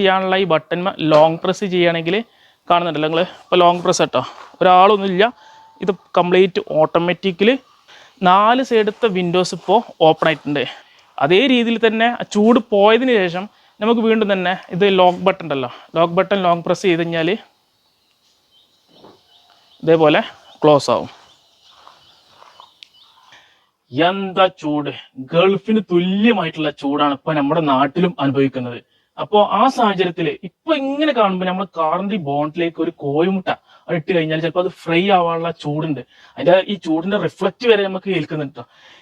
ചെയ്യാനുള്ള ഈ button long press ചെയ്യുകയാണെങ്കിൽ കാണുന്നുണ്ടല്ലോ നിങ്ങൾ ഇപ്പോൾ ലോങ് പ്രസ് കേട്ടോ ഒരാളൊന്നുമില്ല ഇത് കംപ്ലീറ്റ് ഓട്ടോമാറ്റിക്കലി നാല് സൈഡത്തെ വിൻഡോസ് ഇപ്പോൾ ഓപ്പൺ ആയിട്ടുണ്ട്. അതേ രീതിയിൽ തന്നെ ചൂട് പോയതിന് ശേഷം നമുക്ക് വീണ്ടും തന്നെ ഇത് ലോക്ക് ബട്ടൺ ഉണ്ടല്ലോ. ലോക്ക് ബട്ടൺ ലോങ് പ്രസ് ചെയ്ത് കഴിഞ്ഞാൽ ഇതേപോലെ ക്ലോസ് ആവും. എന്താ ചൂട്? ഗൾഫിന് തുല്യമായിട്ടുള്ള ചൂടാണ് ഇപ്പൊ നമ്മുടെ നാട്ടിലും അനുഭവിക്കുന്നത്. അപ്പോ ആ സാഹചര്യത്തിൽ ഇപ്പൊ ഇങ്ങനെ കാണുമ്പോൾ നമ്മൾ കാറിന്റെ ബോണ്ടിലേക്ക് ഒരു കോഴിമുട്ട അത് ഇട്ട് കഴിഞ്ഞാൽ ചിലപ്പോൾ അത് ഫ്രൈ ആവാനുള്ള ചൂടുണ്ട്. അതിന്റെ ഈ ചൂടിന്റെ റിഫ്ലക്റ്റ് വരെ നമുക്ക് കേൾക്കുന്നുണ്ട്.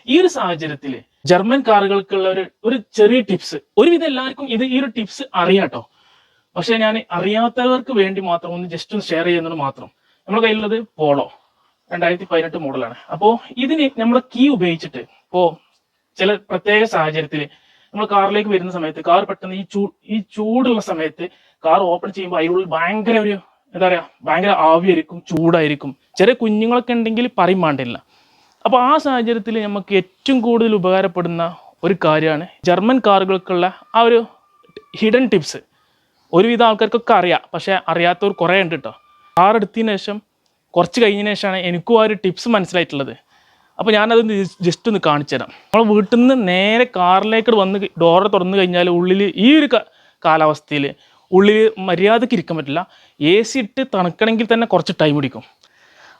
ഈ ഒരു സാഹചര്യത്തിൽ ജർമ്മൻ കാറുകൾക്കുള്ള ഒരു ഒരു ചെറിയ ടിപ്സ് ഒരുവിധം എല്ലാവർക്കും ഇത് ഈ ഒരു ടിപ്സ് അറിയാട്ടോ പക്ഷെ ഞാൻ അറിയാത്തവർക്ക് വേണ്ടി മാത്രം ഒന്ന് ജസ്റ്റ് ഒന്ന് ഷെയർ ചെയ്യുന്നത് മാത്രം. നമ്മുടെ കയ്യിലുള്ളത് പോളോ രണ്ടായിരത്തി പതിനെട്ട് മോഡലാണ് അപ്പോ ഇതിന് നമ്മുടെ കീ ഉപയോഗിച്ചിട്ട് ഇപ്പോ ചില പ്രത്യേക സാഹചര്യത്തിൽ നമ്മൾ കാറിലേക്ക് വരുന്ന സമയത്ത് കാർ പെട്ടെന്ന് ഈ ചൂ ഈ ചൂടുള്ള സമയത്ത് കാർ ഓപ്പൺ ചെയ്യുമ്പോൾ അതിനുള്ളിൽ ഭയങ്കര ഒരു എന്താ പറയാ ഭയങ്കര ആവിയായിരിക്കും ചൂടായിരിക്കും. ചെറിയ കുഞ്ഞുങ്ങളൊക്കെ ഉണ്ടെങ്കിൽ പറയും വേണ്ടില്ല അപ്പോൾ ആ സാഹചര്യത്തിൽ നമുക്ക് ഏറ്റവും കൂടുതൽ ഉപകാരപ്പെടുന്ന ഒരു കാര്യമാണ് ജർമ്മൻ കാറുകൾക്കുള്ള ആ ഒരു ഹിഡൻ ടിപ്സ് ഒരുവിധം ആൾക്കാർക്കൊക്കെ അറിയാം പക്ഷെ അറിയാത്തവർ കുറേ ഉണ്ട് കേട്ടോ കാർ എടുത്തതിന് ശേഷം കുറച്ച് കഴിഞ്ഞതിന് ശേഷമാണ് എനിക്കും ആ ഒരു ടിപ്സ് മനസ്സിലായിട്ടുള്ളത്. അപ്പോൾ ഞാനത് ജസ്റ്റ് ഒന്ന് കാണിച്ചു തരാം നമ്മൾ വീട്ടിൽ നിന്ന് നേരെ കാറിലേക്ക് വന്ന് ഡോറ് തുറന്നു കഴിഞ്ഞാൽ ഉള്ളിൽ ഈ ഒരു കാലാവസ്ഥയിൽ ഉള്ളിൽ മര്യാദയ്ക്ക് ഇരിക്കാൻ പറ്റില്ല. എ സി ഇട്ട് തണുക്കണമെങ്കിൽ തന്നെ കുറച്ച് ടൈം പിടിക്കും.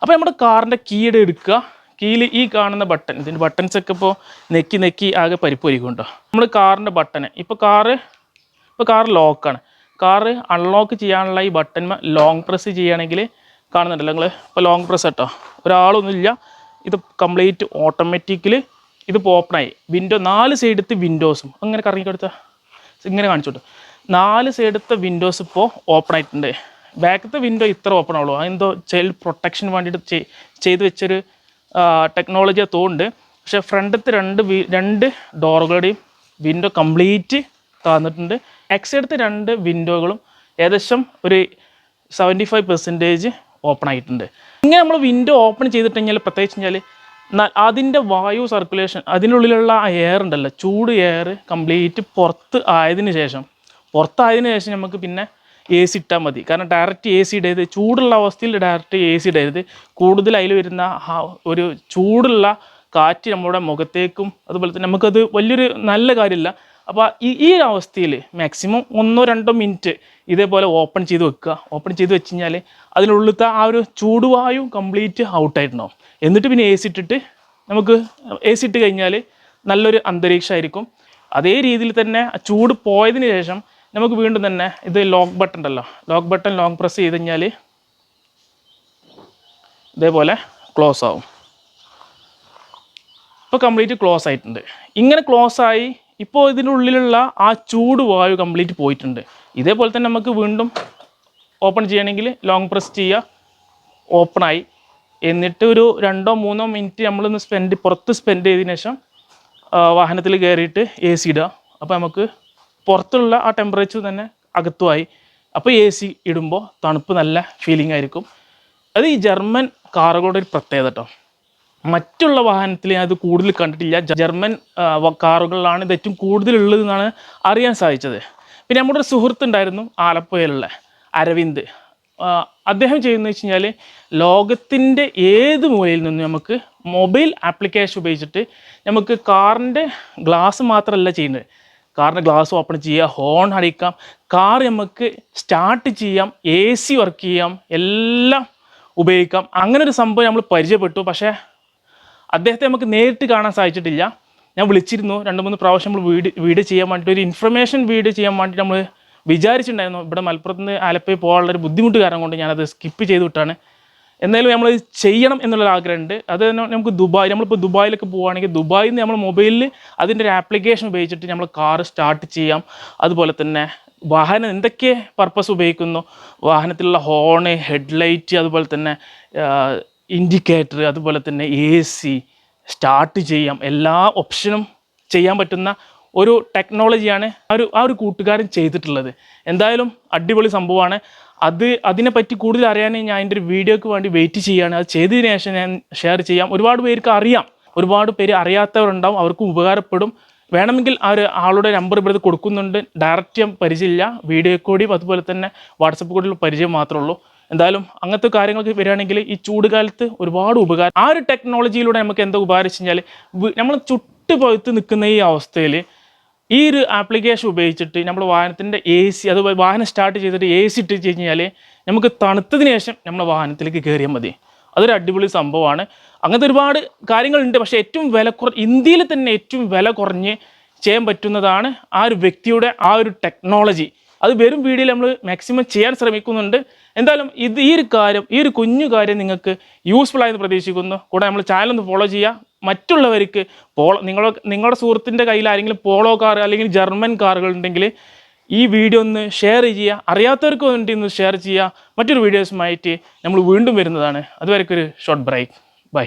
അപ്പോൾ നമ്മുടെ കാറിന്റെ കീയുടെ എടുക്കുക. കീയിൽ ഈ കാണുന്ന ബട്ടൺ ഇതിന്റെ ബട്ടൺസ് ഒക്കെ ഇപ്പോൾ നെക്കി നെക്കി ആകെ പരിപ്പ് വരിക്കും കേട്ടോ നമ്മൾ കാറിന്റെ ബട്ടൺ ഇപ്പോൾ കാറ് ഇപ്പോൾ കാറ് ലോക്കാണ് കാറ് അൺലോക്ക് ചെയ്യാനുള്ള ഈ ബട്ടൺ ലോങ് പ്രസ് ചെയ്യുകയാണെങ്കിൽ കാണുന്നുണ്ടല്ലോ നിങ്ങൾ ഇപ്പോൾ ലോങ് പ്രസ് കേട്ടോ ഒരാളൊന്നുമില്ല. ഇത് കംപ്ലീറ്റ് ഓട്ടോമാറ്റിക്കലി ഇത് ഓപ്പണായി വിൻഡോ നാല് സൈഡത്ത് വിൻഡോസും അങ്ങനെ കറങ്ങി കൊടുത്ത. ഇങ്ങനെ കാണിച്ചോട്ട് നാല് സൈഡത്തെ വിൻഡോസ് ഇപ്പോൾ ഓപ്പൺ ആയിട്ടുണ്ട്. ബാക്കത്തെ വിൻഡോ ഇത്ര ഓപ്പൺ ആവുള്ളൂ. അതെന്തോ ചൈൽഡ് പ്രൊട്ടക്ഷൻ വേണ്ടിയിട്ട് ചെയ്- ചെയ്ത് വെച്ചൊരു ടെക്നോളജി തോന്നുന്നുണ്ട്. പക്ഷേ ഫ്രണ്ടത്തെ രണ്ട് രണ്ട് ഡോറുകളുടെയും വിൻഡോ കംപ്ലീറ്റ് തന്നിട്ടുണ്ട്. എക്സൈഡത്തെ രണ്ട് വിൻഡോകളും ഏകദേശം ഒരു സെവന്റി ഫൈവ് പെർസെന്റേജ് ഓപ്പൺ ആയിട്ടുണ്ട്. ഇങ്ങനെ നമ്മൾ വിൻഡോ ഓപ്പൺ ചെയ്തിട്ട് കഴിഞ്ഞാൽ പ്രത്യേകിച്ച് കഴിഞ്ഞാൽ അതിന്റെ വായു സർക്കുലേഷൻ അതിനുള്ളിലുള്ള എയർ ഉണ്ടല്ലോ ചൂട് എയർ കംപ്ലീറ്റ് പുറത്ത് ആയതിന് ശേഷം പുറത്തായതിനു ശേഷം നമുക്ക് പിന്നെ എ സി ഇട്ടാൽ മതി. കാരണം ഡയറക്റ്റ് എ സി ഇടരുത് ചൂടുള്ള അവസ്ഥയിൽ ഡയറക്റ്റ് എ സി ഇടരുത്. കൂടുതൽ അതിൽ വരുന്ന ഒരു ചൂടുള്ള കാറ്റ് നമ്മുടെ മുഖത്തേക്കും അതുപോലെ തന്നെ നമുക്കത് വലിയൊരു നല്ല കാര്യമില്ല. അപ്പോൾ ഈ ഈ അവസ്ഥയിൽ മാക്സിമം ഒന്നോ രണ്ടോ മിനിറ്റ് ഇതേപോലെ ഓപ്പൺ ചെയ്ത് വെക്കുക. ഓപ്പൺ ചെയ്ത് വെച്ച് കഴിഞ്ഞാൽ അതിനുള്ളിലത്തെ ആ ഒരു ചൂടുവായു കംപ്ലീറ്റ് ഔട്ടായിട്ടുണ്ടാവും എന്നിട്ട് പിന്നെ എ സി ഇട്ടിട്ട് നമുക്ക് എ സി ഇട്ട് കഴിഞ്ഞാൽ നല്ലൊരു അന്തരീക്ഷമായിരിക്കും. അതേ രീതിയിൽ തന്നെ ചൂട് പോയതിന് ശേഷം നമുക്ക് വീണ്ടും തന്നെ ഇത് ലോക്ക് ബട്ടൺ ഉണ്ടല്ലോ. ലോക്ക് ബട്ടൺ ലോങ് പ്രസ് ചെയ്ത് കഴിഞ്ഞാൽ ഇതേപോലെ ക്ലോസ് ആവും. ഇപ്പോൾ കംപ്ലീറ്റ് ക്ലോസ് ആയിട്ടുണ്ട്. ഇങ്ങനെ ക്ലോസ് ആയി ഇപ്പോൾ ഉള്ളിലുള്ള ആ ചൂട് വായു കംപ്ലീറ്റ് പോയിട്ടുണ്ട്. ഇതേപോലെ തന്നെ നമുക്ക് വീണ്ടും ഓപ്പൺ ചെയ്യണമെങ്കിൽ ലോങ് പ്രസ് ചെയ്യുക ഓപ്പണായി എന്നിട്ട് ഒരു രണ്ടോ മൂന്നോ മിനിറ്റ് നമ്മളൊന്ന് സ്പെൻഡ് പുറത്ത് സ്പെൻഡ് ചെയ്തതിന് ശേഷം വാഹനത്തിൽ കയറിയിട്ട് എ സി ഇടുക. അപ്പോൾ നമുക്ക് പുറത്തുള്ള ആ ടെമ്പറേച്ചർ തന്നെ അകത്തുമായി. അപ്പോൾ എ സി ഇടുമ്പോൾ തണുപ്പ് നല്ല ഫീലിംഗ് ആയിരിക്കും. അത് ഈ ജർമ്മൻ കാറുകളുടെ ഒരു പ്രത്യേകത കേട്ടോ മറ്റുള്ള വാഹനത്തിൽ അത് കൂടുതൽ കണ്ടിട്ടില്ല. ജർമ്മൻ കാറുകളിലാണ് ഇത് ഏറ്റവും കൂടുതലുള്ളത് എന്നാണ് അറിയാൻ സാധിച്ചത്. പിന്നെ നമ്മുടെ ഒരു സുഹൃത്തുണ്ടായിരുന്നു ആലപ്പുഴയിലുള്ള അരവിന്ദ്. അദ്ദേഹം ചെയ്യുന്നത് വെച്ച് കഴിഞ്ഞാൽ ലോകത്തിന്റെ ഏത് മൂലയിൽ നിന്നും നമുക്ക് മൊബൈൽ ആപ്ലിക്കേഷൻ ഉപയോഗിച്ചിട്ട് നമുക്ക് കാറിന്റെ ഗ്ലാസ് മാത്രമല്ല ചെയ്യുന്നത്. കാറിന്റെ ഗ്ലാസ് ഓപ്പൺ ചെയ്യാം ഹോൺ അടിക്കാം കാർ നമുക്ക് സ്റ്റാർട്ട് ചെയ്യാം എ സി വർക്ക് ചെയ്യാം എല്ലാം ഉപയോഗിക്കാം. അങ്ങനെ ഒരു സംഭവം നമ്മൾ പരിചയപ്പെട്ടു. പക്ഷേ അദ്ദേഹത്തെ നമുക്ക് നേരിട്ട് കാണാൻ സാധിച്ചിട്ടില്ല. ഞാൻ വിളിച്ചിരുന്നു. രണ്ട് മൂന്ന് പ്രാവശ്യം നമ്മൾ വീട് വീട് ചെയ്യാൻ വേണ്ടിയിട്ട് ഒരു ഇൻഫർമേഷൻ വീട് ചെയ്യാൻ വേണ്ടിയിട്ട് നമ്മൾ വിചാരിച്ചിട്ടുണ്ടായിരുന്നു. ഇവിടെ മലപ്പുറത്ത് നിന്ന് ആലപ്പുഴ പോകാനുള്ള ഒരു ബുദ്ധിമുട്ട് കാരണം കൊണ്ട് ഞാനത് സ്കിപ്പ് ചെയ്ത് വിട്ടാണ്. എന്നാലും നമ്മൾ ചെയ്യണം എന്നുള്ള ആഗ്രഹമുണ്ട്. അത് നമുക്ക് ദുബായ് നമ്മളിപ്പോൾ ദുബായിലൊക്കെ പോവുകയാണെങ്കിൽ ദുബായിൽ നിന്ന് നമ്മൾ മൊബൈലിൽ അതിന്റെ ഒരു ആപ്ലിക്കേഷൻ ഉപയോഗിച്ചിട്ട് നമ്മൾ കാർ സ്റ്റാർട്ട് ചെയ്യാം. അതുപോലെ തന്നെ വാഹനം എന്തൊക്കെ പർപ്പസ് ഉപയോഗിക്കുന്നു? വാഹനത്തിലുള്ള ഹോണ് ഹെഡ്ലൈറ്റ് അതുപോലെ തന്നെ ഇൻഡിക്കേറ്റർ അതുപോലെ തന്നെ എ സി സ്റ്റാർട്ട് ചെയ്യാം. എല്ലാ ഓപ്ഷനും ചെയ്യാൻ പറ്റുന്ന ഒരു ടെക്നോളജിയാണ് ആ ഒരു ആ ഒരു കൂട്ടുകാരൻ ചെയ്തിട്ടുള്ളത്. എന്തായാലും അടിപൊളി സംഭവമാണ്. അത് അതിനെപ്പറ്റി കൂടുതൽ അറിയാൻ ഞാൻ എന്റെ ഒരു വീഡിയോക്ക് വേണ്ടി വെയിറ്റ് ചെയ്യുകയാണ്. അത് ചെയ്തതിന് ശേഷം ഞാൻ ഷെയർ ചെയ്യാം. ഒരുപാട് പേർക്ക് അറിയാം. ഒരുപാട് പേര് അറിയാത്തവരുണ്ടാവും. അവർക്കും ഉപകാരപ്പെടും. വേണമെങ്കിൽ ആ ഒരു ആളുടെ നമ്പർ ഇവിടെ കൊടുക്കുന്നുണ്ട്. ഡയറക്റ്റ് ഞാൻ പരിചയമില്ല. വീഡിയോ കൂടിയും അതുപോലെ തന്നെ വാട്സപ്പ് കൂടിയുള്ള പരിചയം മാത്രമേ ഉള്ളൂ. എന്തായാലും അങ്ങനത്തെ കാര്യങ്ങളൊക്കെ വരികയാണെങ്കിൽ ഈ ചൂടുകാലത്ത് ഒരുപാട് ഉപകാരം. ആ ഒരു ടെക്നോളജിയിലൂടെ നമുക്ക് എന്താ ഉപകാരം വെച്ച് കഴിഞ്ഞാൽ നമ്മൾ ചുട്ട് പഴുത്ത് നിൽക്കുന്ന ഈ അവസ്ഥയിൽ ഈ ഒരു ആപ്ലിക്കേഷൻ ഉപയോഗിച്ചിട്ട് നമ്മൾ വാഹനത്തിന്റെ എ സി അത് വാഹനം സ്റ്റാർട്ട് ചെയ്തിട്ട് എ സി ഇട്ട് കഴിഞ്ഞാൽ നമുക്ക് തണുത്തതിന് ശേഷം നമ്മൾ വാഹനത്തിലേക്ക് കയറിയാൽ മതി. അതൊരു അടിപൊളി സംഭവമാണ്. അങ്ങനത്തെ ഒരുപാട് കാര്യങ്ങളുണ്ട്. പക്ഷേ ഏറ്റവും വില കുറ ഇന്ത്യയിൽ തന്നെ ഏറ്റവും വില കുറഞ്ഞ് ചെയ്യാൻ പറ്റുന്നതാണ് ആ ഒരു വ്യക്തിയുടെ ആ ഒരു ടെക്നോളജി അത് വരും വീഡിയോയിൽ നമ്മൾ മാക്സിമം ചെയ്യാൻ ശ്രമിക്കുന്നുണ്ട്. എന്തായാലും ഇത് ഈ ഒരു കാര്യം ഈ ഒരു കുഞ്ഞു കാര്യം നിങ്ങൾക്ക് യൂസ്ഫുൾ ആയെന്ന് പ്രതീക്ഷിക്കുന്നു. കൂടെ നമ്മൾ ചാനൽ ഒന്ന് ഫോളോ ചെയ്യുക. മറ്റുള്ളവർക്ക് പോളോ നിങ്ങളെ നിങ്ങളുടെ സുഹൃത്തിന്റെ കയ്യിൽ ആരെങ്കിലും പോളോ കാർ അല്ലെങ്കിൽ ജർമ്മൻ കാറുകൾ ഉണ്ടെങ്കിൽ ഈ വീഡിയോ ഒന്ന് ഷെയർ ചെയ്യുക. അറിയാത്തവർക്ക് വേണ്ടി ഒന്ന് ഷെയർ ചെയ്യുക. മറ്റൊരു വീഡിയോസുമായിട്ട് നമ്മൾ വീണ്ടും വരുന്നതാണ്. അതുവരെക്കൊരു ഷോർട്ട് ബ്രേക്ക് ബൈ